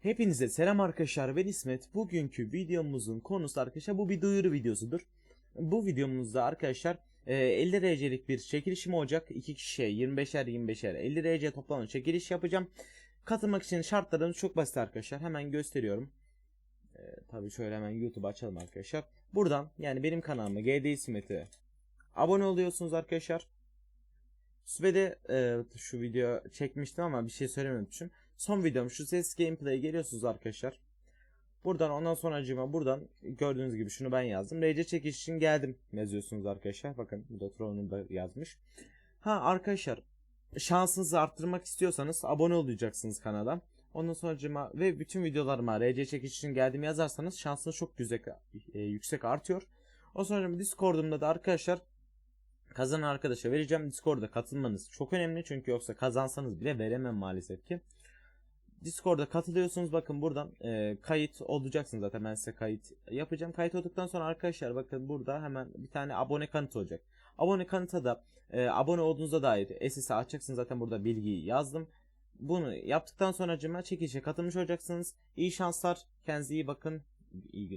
Hepinize selam arkadaşlar ben İsmet. Bugünkü videomuzun konusu arkadaşlar bu bir duyuru videosudur. Bu videomuzda arkadaşlar e, 50 RC'lik bir çekilişim olacak. 2 kişiye 25'er 25'er 50 RC toplamda çekiliş yapacağım. Katılmak için şartlarımız çok basit arkadaşlar. Hemen gösteriyorum. E, tabii şöyle hemen YouTube açalım arkadaşlar. Buradan yani benim kanalıma GD İsmet'e abone oluyorsunuz arkadaşlar. Sübede e, şu video çekmiştim ama bir şey söylememişim. Son videom şu ses gameplay'e geliyorsunuz arkadaşlar. Buradan ondan sonra acıma buradan gördüğünüz gibi şunu ben yazdım. RC çekiş için geldim yazıyorsunuz arkadaşlar. Bakın bu da Tron'un da yazmış. Ha arkadaşlar şansınızı arttırmak istiyorsanız abone olacaksınız kanala. Ondan sonra acıma ve bütün videolarıma RC çekiş için geldim yazarsanız şansınız çok yüksek, e, yüksek artıyor. O sonra Discord'umda da arkadaşlar kazanan arkadaşa vereceğim. Discord'a katılmanız çok önemli çünkü yoksa kazansanız bile veremem maalesef ki. Discord'a katılıyorsunuz bakın buradan e, kayıt olacaksınız zaten ben size kayıt yapacağım. Kayıt olduktan sonra arkadaşlar bakın burada hemen bir tane abone kanıtı olacak. Abone kanıta da e, abone olduğunuza dair SS'i açacaksınız zaten burada bilgiyi yazdım. Bunu yaptıktan sonra cıma çekilişe katılmış olacaksınız. İyi şanslar. Kendinize iyi bakın. İyi günler.